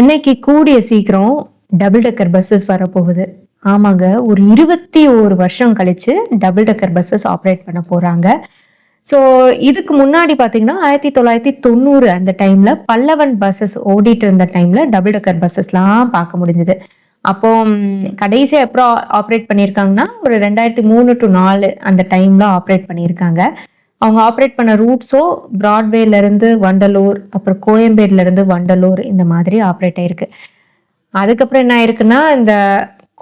சென்னைக்கு கூடிய சீக்கிரம் டபுள் டெக்கர் பஸ்ஸஸ் வரப்போகுது. ஆமாங்க ஒரு இருபத்தி ஒரு வருஷம் கழிச்சு டபுள் டெக்கர் பஸ்ஸஸ் ஆப்ரேட் பண்ண போறாங்க. ஸோ இதுக்கு முன்னாடி பார்த்தீங்கன்னா ஆயிரத்தி தொள்ளாயிரத்தி தொண்ணூறு அந்த டைம்ல பல்லவன் பஸ்ஸஸ் ஓடிட்டு இருந்த டைம்ல டபுள் டெக்கர் பஸ்ஸஸ்லாம் பார்க்க முடிஞ்சது. அப்போ ம், கடைசி எப்போ ஆப்ரேட் பண்ணியிருக்காங்கன்னா ஒரு ரெண்டாயிரத்தி மூணு டு நாலு அந்த டைம்ல ஆப்ரேட் பண்ணியிருக்காங்க. அவங்க ஆப்ரேட் பண்ண ரூட்ஸோ பிராட்வேல இருந்து வண்டலூர் அப்புறம் கோயம்பேடுல இருந்து வண்டலூர் இந்த மாதிரி ஆப்ரேட் ஆயிருக்கு. அதுக்கப்புறம் என்ன ஆயிருக்குன்னா இந்த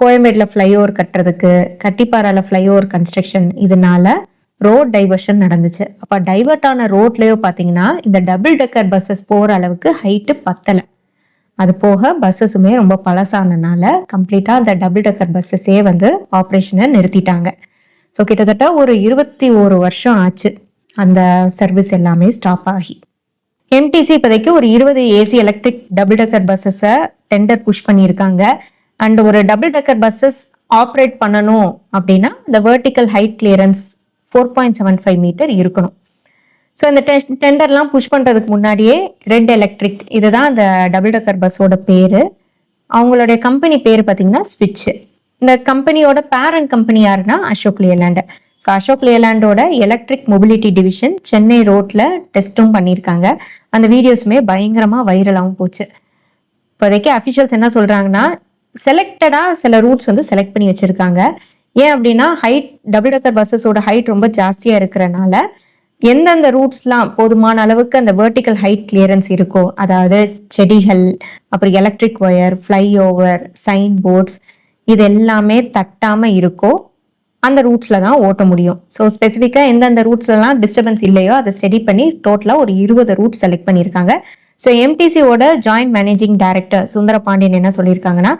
கோயம்பேடில் ஃப்ளைஓவர் கட்டுறதுக்கு கட்டிப்பாறால ஃப்ளைஓவர் கன்ஸ்ட்ரக்ஷன் இதனால ரோட் டைவர்ஷன் நடந்துச்சு. அப்போ டைவர்ட் ஆன ரோட்லேயோ பார்த்தீங்கன்னா இந்த டபுள் டெக்கர் பஸ்ஸஸ் போகிற அளவுக்கு ஹைட்டு பத்தலை. அது போக பஸ்ஸஸுமே ரொம்ப பழசானனால கம்ப்ளீட்டாக அந்த டபுள் டெக்கர் பஸ்ஸஸே வந்து ஆப்ரேஷனை நிறுத்திட்டாங்க. ஸோ கிட்டத்தட்ட ஒரு இருபத்தி ஒரு வருஷம் ஆச்சு. அந்த சர்வீஸ் எல்லாமே ஸ்டாப் ஆகி. எம்டிசி இப்போதைக்கு ஒரு இருபது ஏசி எலக்ட்ரிக் டபுள் டெக்கர் பஸ்ஸஸை டெண்டர் புஷ் பண்ணியிருக்காங்க. அண்ட் ஒரு டபுள் டெக்கர் பஸ்ஸஸ் ஆப்ரேட் பண்ணணும் அப்படின்னா இந்த vertical height clearance four point seven five metre இருக்கணும். ஸோ இந்த டெண்டர்லாம் புஷ் பண்ணுறதுக்கு முன்னாடியே ரெட் எலக்ட்ரிக் இதுதான் அந்த டபுள் டெக்கர் பஸ்ஸோட பேர். அவங்களுடைய கம்பெனி பேர் பார்த்தீங்கன்னா ஸ்விட்ச் இந்த கம்பெனியோட பேரண்ட் கம்பெனி யாருன்னா அசோக் லேலாண்ட் ஸோ அசோக் லேலாண்டோட எலக்ட்ரிக் மொபிலிட்டி டிவிஷன் சென்னை ரோட்ல டெஸ்ட்டும் பண்ணியிருக்காங்க. அந்த வீடியோஸுமே பயங்கரமாக வைரலாகவும் போச்சு. இப்போதைக்கு அஃபிஷியல்ஸ் என்ன சொல்கிறாங்கன்னா செலக்டடாக சில ரூட்ஸ் வந்து செலக்ட் பண்ணி வச்சுருக்காங்க. ஏன் அப்படின்னா ஹைட் டபுள் டக்கர் பஸ்ஸஸோட ஹைட் ரொம்ப ஜாஸ்தியாக இருக்கிறனால எந்தெந்த ரூட்ஸ்லாம் போதுமான அளவுக்கு அந்த வெர்டிக்கல் ஹைட் கிளியரன்ஸ் இருக்கோ அதாவது செடிகள் அப்புறம் electric wire flyover sign boards இது எல்லாமே தட்டாமல் இருக்கோ அந்த ரூட்ஸில் தான் ஓட்ட முடியும். ஸோ ஸ்பெசிஃபிக்காக எந்தெந்த ரூட்ஸ்லலாம் டிஸ்டர்பன்ஸ் இல்லையோ அதை ஸ்டடி பண்ணி டோட்டலாக ஒரு இருபது ரூட் செலக்ட் பண்ணியிருக்காங்க. So எம்டிசியோட joint managing director Sundara Pandian என்ன சொல்லியிருக்காங்கன்னா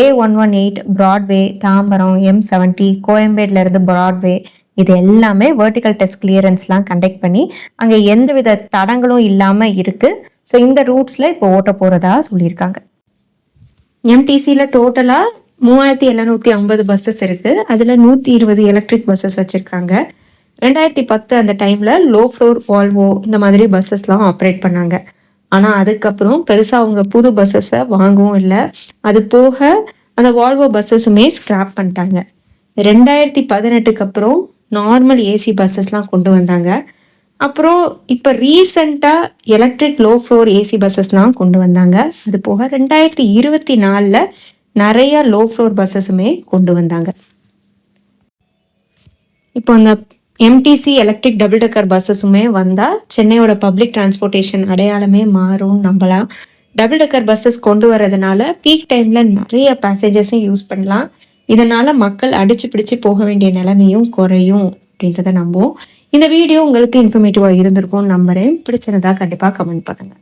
A one one eight Broadway Tambaram M seventy கோயம்பேடுல இருந்து ப்ராட்வே இது எல்லாமே வேர்டிக்கல் டெஸ்ட் கிளியரன்ஸ்லாம் கண்டக்ட் பண்ணி அங்கே எந்தவித தடங்களும் இல்லாமல் இருக்குது ஸோ இந்த ரூட்ஸில் இப்போ ஓட்ட போகிறதா சொல்லியிருக்காங்க. எம்டிசியில் டோட்டலாக மூவாயிரத்தி எழுநூத்தி ஐம்பது பஸ்ஸஸ் இருக்கு. அதில் நூற்றி இருபது எலக்ட்ரிக் பஸ்ஸஸ் வச்சுருக்காங்க. ரெண்டாயிரத்தி பத்து அந்த டைமில் லோ ஃப்ளோர் வால்வோ இந்த மாதிரி பஸ்ஸஸ்லாம் ஆப்ரேட் பண்ணாங்க. ஆனால் அதுக்கப்புறம் பெருசாக அவங்க புது பஸ்ஸஸை வாங்கவும் இல்லை. அது போக அந்த வால்வோ பஸ்ஸஸுமே ஸ்கிராப் பண்ணிட்டாங்க. ரெண்டாயிரத்தி பதினெட்டுக்கு அப்புறம் நார்மல் ஏசி பஸ்ஸஸ்லாம் கொண்டு வந்தாங்க. அப்புறம் இப்போ ரீசண்டாக எலக்ட்ரிக் லோ ஃப்ளோர் ஏசி பஸ்ஸஸ்லாம் கொண்டு வந்தாங்க. அது போக ரெண்டாயிரத்தி இருபத்தி நாலில் நிறைய லோ ஃப்ளோர் பஸ்ஸஸுமே கொண்டு வந்தாங்க. இப்போ அந்த எம்டிசி எலக்ட்ரிக் டபுள் டெக்கர் பஸ்ஸஸுமே வந்தால் சென்னையோட பப்ளிக் டிரான்ஸ்போர்ட்டேஷன் அடையாளமே மாறும் நம்பலாம். டபுள் டெக்கர் பஸ்ஸஸ் கொண்டு வரதுனால பீக் டைமில் நிறைய பேசேஜஸும் யூஸ் பண்ணலாம். இதனால் மக்கள் அடிச்சு பிடிச்சு போக வேண்டிய நிலைமையும் குறையும் அப்படின்றத நம்புவோம். இந்த வீடியோ உங்களுக்கு இன்ஃபர்மேட்டிவாக இருந்திருக்கும்னு நம்புறேன். பிடிச்சிருந்தா கண்டிப்பாக கமெண்ட் பண்ணுங்க.